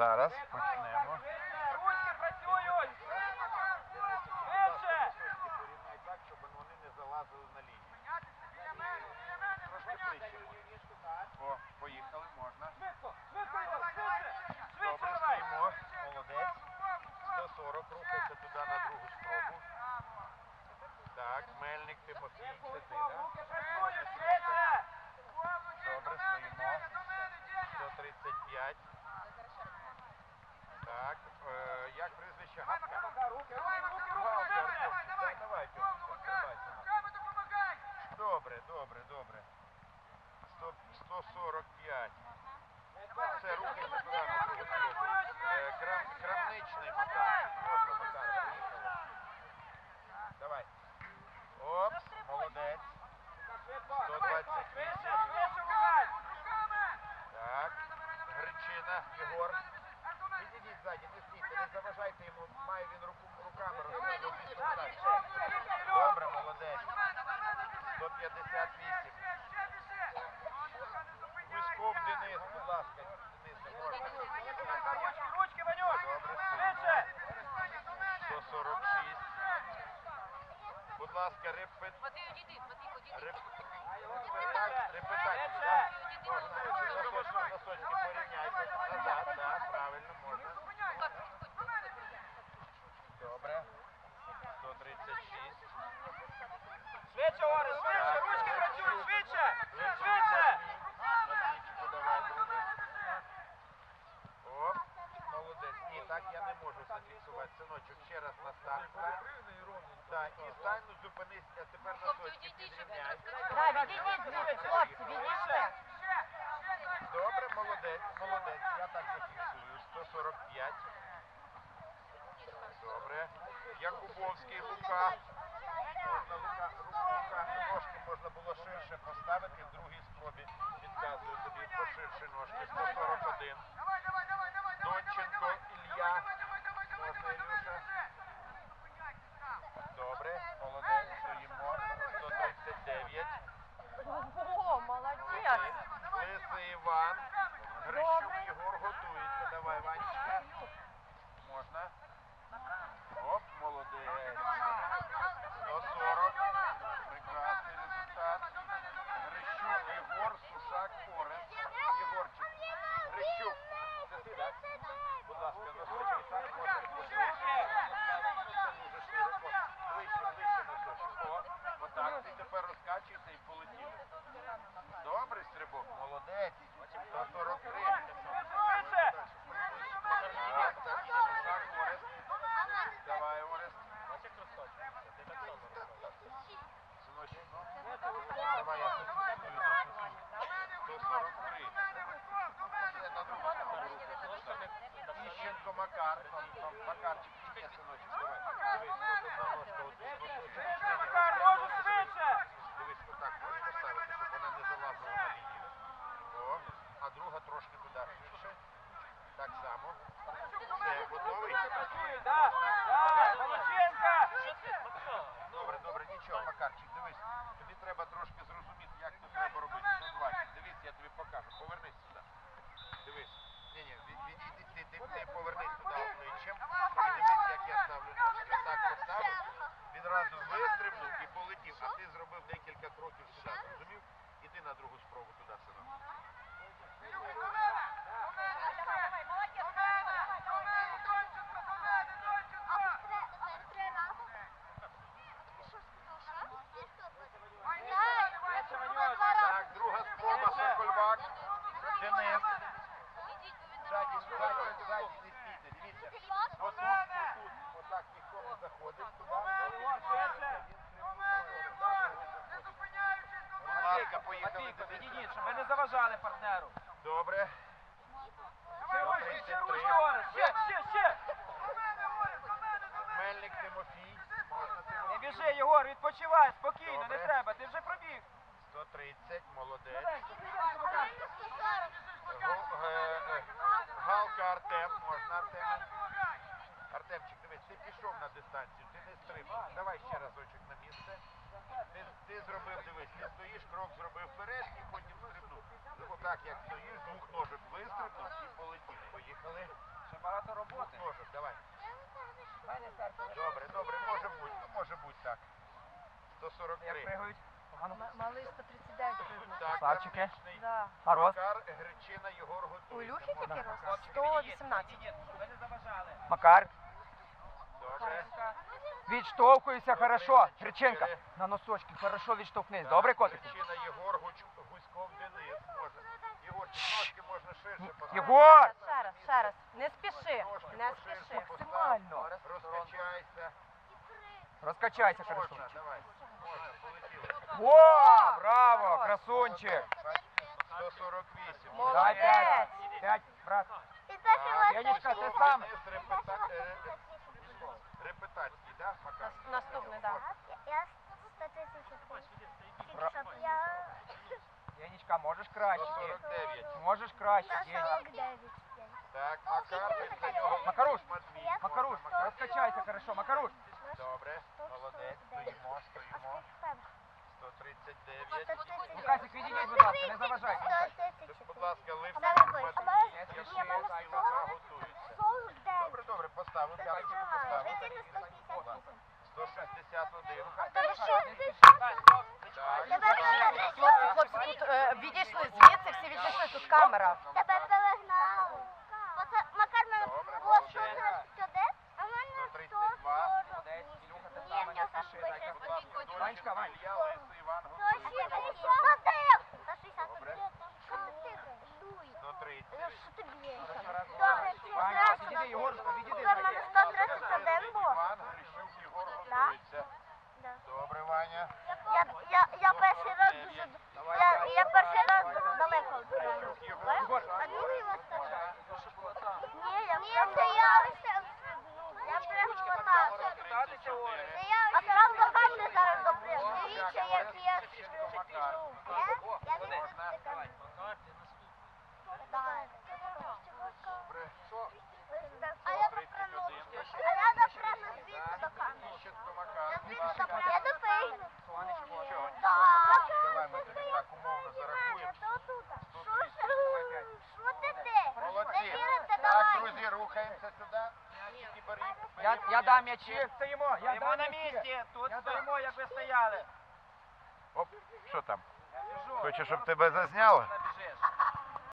Зараз почнемо. Ручки працюють! Швидше! Порівняй так, щоб вони не залазили на лінію. Трошки ближче. О, поїхали, можна. Швидко! Швидко, швидше! Швидше давай! Молодець. 140, рухайся туди на другу спробу. Так, Мельник, Тимофій, це ти, так? руки працюють! Швидше! Добре, стоїмо. 135. Так, е, як прізвище Гапка? Руки, руки, руки, руки! Швидше! Артем, давай, Тьомочка, давай. Добре, добре, добре. 145. Це руки. Е, крам, крамничний Макар. Можна Макар. Давай. Опс, молодець. 128. Швидше, швидше, давай! Так. Гречина, Єгор. Ззаді, не стійте, не заважайте йому. Має він руку, руками розповідати. Добре, молодець. 158. Вишков Денис, будь ласка. Денис. Ручки, ручки, Ванюк! Добре, Швидше! 146. Будь ласка, репет... Репетація. Репетація. да? Можна. Носочки, носочки порівняйте. Назад, так, правильно, можна. Так, підходь. Добре. 136. Швидше, Орес, швидше! Ручки працюють! Швидше! Швидше! Матвійчику, давай, другий. Оп, молодець. Ні, так я не можу зафіксувати. Синочок, ще раз на старт. Так, і стань, ну, зупинись, а тепер носочки одійдіть, підрівняй. розкривав. Відійдіть звідси, хлопці, відійдіть. Добре, молодець, молодець. Я так зафіксую. 145. Добре. Якубовський Лука. Можна Лука, Лука, ножки можна було ширше поставити. В другій спробі підказую тобі поширше ножки. 141. Донченко Ілля. Можна Ілюша. Добре, молодець, стоїмо. 139. О, молодець. Лисий Іван. Грищук Єгор готується. Давай, Ванечка. Можна. Оп, молодець. 140. Прекрасний результат. Грищук Єгор, Сушак, Орес. Єгорчик. Грищук. Це ти, так? Будь ласка, носочки так можна. Дуже широко. Ближче, ближче носочок. О, отак. Ти тепер розкачуйся і полетів. Добрий стрибок, молодець. 143. Швидше! Так, так, Сушак, Орест. Давай, Орест. Синочок, ну. Давай, я зафіксую до Софії. 143. Це на другу сторону. Іщенко Макар. Там, там, Макарчик, іще, синочок. Дивись, тут, тут. Макар, можу! Дивись, отак можеш поставити, щоб вона не залазила на лінію. А друга трошки туди. Так само. Добре, добре, нічого, Макарчик, дивись. Тобі треба трошки зрозуміти, як це треба робити. 120. Дивись, я тобі покажу. Повернись сюди. Дивись. Ні, ні, ти, ти, ти повернись туди обличчям. Дивись, як я ставлю ножки. так поставив. Відразу вистрибнув і полетів, а ти зробив декілька кроків сюди. Зрозумів? Іди на другу спробу туди, синок. Так, друга спроба, Сокольвак. Денис. Ідіть, бо він Ззаді, дорогу. ззаді, ззаді, не стійте, дивіться. Отут, отут, отак ніхто не заходить туди. швидше. Будь ласка, поїхали. Матвійко, Денис. відійдіть, щоб ви не заважали партнеру. Добре. Ще ручки, ще ручки, Орес! Ще, ще, ще! Мельник Тимофій. Можна Не Тимофій. біжи, Єгор, відпочивай, спокійно, не Добре. треба, ти вже пробіг. 130, молодець. Гу- е, е, Галка Артем, можна Артем. Артемчик, дивись, ти пішов на дистанцію, ти не стрибнув. Давай ще разочок на місце. Ти, ти зробив, дивись, ти стоїш, крок зробив вперед і так, як стоїш, двох ножик вистрибнув і полетів. Поїхали. Ще багато роботи. Двох ножик, давай. Добре, добре, може бути, ну може бути так. 143. Пригають. Малий 139 прыгнув. Так, Макар, Гречина, Єгор У готується. Люхи такий рост? 118. Макар. Добре. Відштовхуйся хорошо. Триченка. На носочки. Хорошо відштовхнись. Добре, котик? Гречина, Єгор, Гуськов, Можна ширше. Єгор! Ще раз, ще раз. Не спіши, не спіши. Максимально. Розкачайся. Розкачайся, хорошо. Можна, давай. Можна. О, браво, красунчик. 148. Молодець. Дай п'ять. П'ять, брат. Янічка, ти сам. Денис репета- е, Репетацький, да, Макар? Нас- Наступний, так. Я 133. Бра- Щоб я Янічка, можеш краще. День. 149. Можеш краще. День. 149. Так, Макар, після нього Макаруш, Макаруш, Можна, розкачайся, хорошо. Макаруш. Добре, молодець, стоїмо, стоїмо. 139. Лукасик, відійдіть, будь ласка, не заважайте. Будь ласка, липка, А мене Матвій. більше. Не Я спіши, ще мене зайвий. Ілюха готується. 49. Добре, добре, поставив, п'ятки Ну, хлопці, хлопці, тут е, відійшли звідси, всі відійшли, тут камера. Тебе перегнали. Оце Макар Я А там до камня зараз допряг. Дивіться, як я не Можна? А я допряну. А я допряну звідси до камня. Іщенко Макар. Я звідси допряну. Я допряну. Нічого, Так. Давай ми тобі так умовно зарахуємо. Що ти ти? Молодці. Не вірите, Так, рухаємося сюди. М'ячики беріть. Я, я дам м'ячі. Стоїмо, я Стоїмо дам на м'ячі. місці, тут Я стоїмо, як ви стояли. Оп, що там? Біжу. Хочеш, щоб тебе зазняло? Набіжиш.